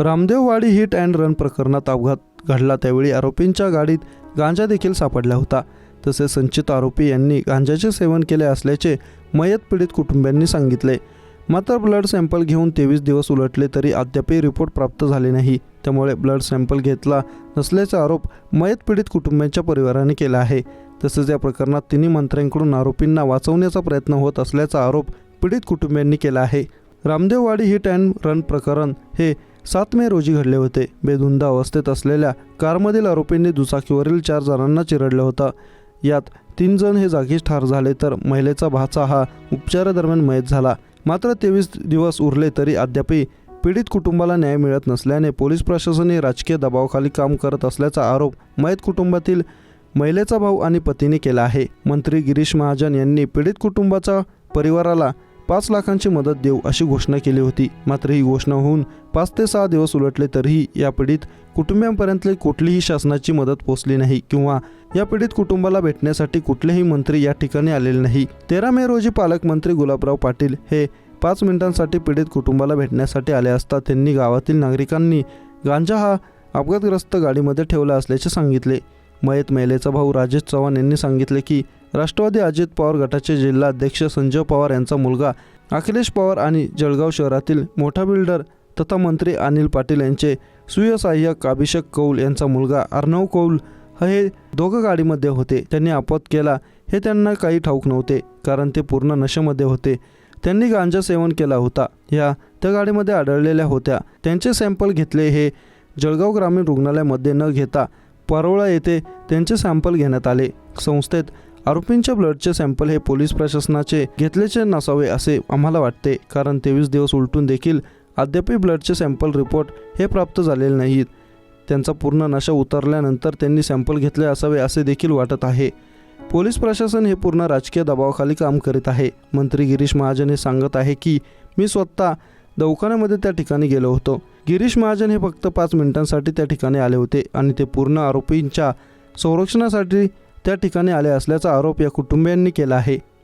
रामदेववाडी hit and run प्रकरणात अपघात घडला त्यावेळी आरोपींच्या गाडीत गांजा देखील सापडला होता. तसेच संचित आरोपी यांनी गांजाचे सेवन केले असल्याचे मयत पीडित कुटुंबियांनी सांगितले. मात्र ब्लड सॅम्पल घेऊन तेवीस दिवस उलटले तरी अद्यापही रिपोर्ट प्राप्त झाले नाही. त्यामुळे ब्लड सॅम्पल घेतला नसल्याचा आरोप मयत पीडित कुटुंबियांच्या परिवाराने केला आहे. तसेच या प्रकरणात तिन्ही मंत्र्यांकडून आरोपींना वाचवण्याचा प्रयत्न होत असल्याचा आरोप पीडित कुटुंबियांनी केला आहे. रामदेववाडी हिट अँड रन प्रकरण हे सात मे रोजी घडले होते. बेधुंद अवस्थेत असलेल्या कारमधील आरोपींनी दुचाकीवरील चार जणांना चिरडलं होतं. यात तीन जण हे जागीच ठार झाले तर महिलेचा भाचा हा उपचारादरम्यान मयत झाला. मात्र तेवीस दिवस उरले तरी अद्यापही पीडित कुटुंबाला न्याय मिळत नसल्याने पोलीस प्रशासने राजकीय दबावाखाली काम करत असल्याचा आरोप मयत कुटुंबातील महिलेचा भाऊ आणि पतीने केला आहे. मंत्री गिरीश महाजन यांनी पीडित कुटुंबाचा परिवाराला पाच लाखांची मदत देऊ अशी घोषणा केली होती. मात्र ही घोषणा होऊन पाच ते सहा दिवस उलटले तरीही या पीडित कुटुंबियांपर्यंत कुठलीही शासनाची मदत पोहोचली नाही किंवा या पीडित कुटुंबाला भेटण्यासाठी कुठलेही मंत्री या ठिकाणी आलेले नाही. तेरा मे रोजी पालकमंत्री गुलाबराव पाटील हे पाच मिनिटांसाठी पीडित कुटुंबाला भेटण्यासाठी आले असता त्यांनी गावातील नागरिकांनी गांजा हा अपघातग्रस्त गाडीमध्ये ठेवला असल्याचे सांगितले. मयत महिलेचा भाऊ राजेश चव्हाण यांनी सांगितले की राष्ट्रवादी अजित पवार गटाचे जिल्हाध्यक्ष संजय पवार यांचा मुलगा अखिलेश पवार आणि जळगाव शहरातील मोठा बिल्डर तथा मंत्री अनिल पाटील यांचे सुयसहाय्यक अभिषेक कौल यांचा मुलगा अर्णव कौल हे दोघं गाडीमध्ये होते. त्यांनी आपत केला. हे त्यांना काही ठाऊक नव्हते कारण ते पूर्ण नशेमध्ये होते. त्यांनी गांजा सेवन केला होता. ह्या त्या गाडीमध्ये आढळलेल्या होत्या. त्यांचे सॅम्पल घेतले हे जळगाव ग्रामीण रुग्णालयामध्ये न घेता परोळा येथे त्यांचे सॅम्पल घेण्यात आले. संस्थेत आरोपींच्या ब्लडचे सॅम्पल हे पोलीस प्रशासनाचे घेतल्याचे नसावे असे आम्हाला वाटते कारण तेवीस दिवस उलटून देखील अद्यापही ब्लडचे सॅम्पल रिपोर्ट हे प्राप्त झालेले नाहीत. त्यांचा पूर्ण नशा उतरल्यानंतर त्यांनी सॅम्पल घेतले असावे असे देखील वाटत आहे. पोलीस प्रशासन हे पूर्ण राजकीय दबावाखाली काम करीत आहे. मंत्री गिरीश महाजन हे सांगत आहे की मी स्वतः दवाखान्यामध्ये त्या ठिकाणी गेलो होतो. गिरीश महाजन हे फक्त पाच मिनिटांसाठी त्या ठिकाणी आले होते आणि ते पूर्ण आरोपींच्या संरक्षणासाठी त्या ठिकाणी आले असल्याचा आरोप या कुटुंबियांनी केला आहे.